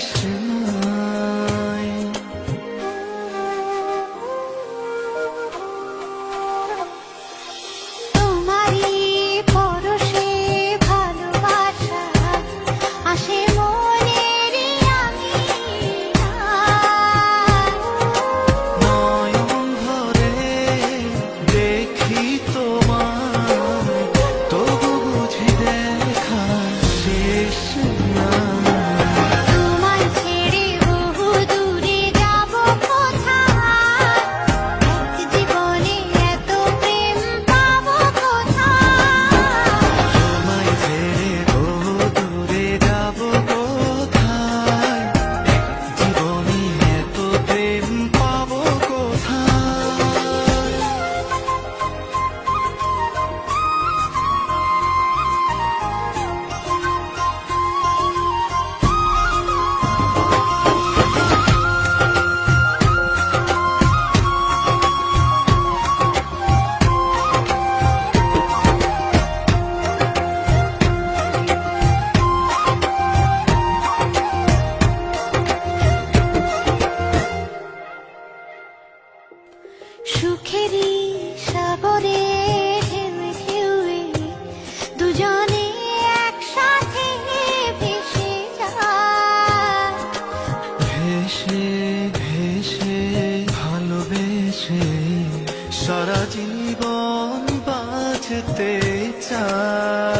什么？ভেসে ভালোবেসে সারা জীবন বাঁচতে চায়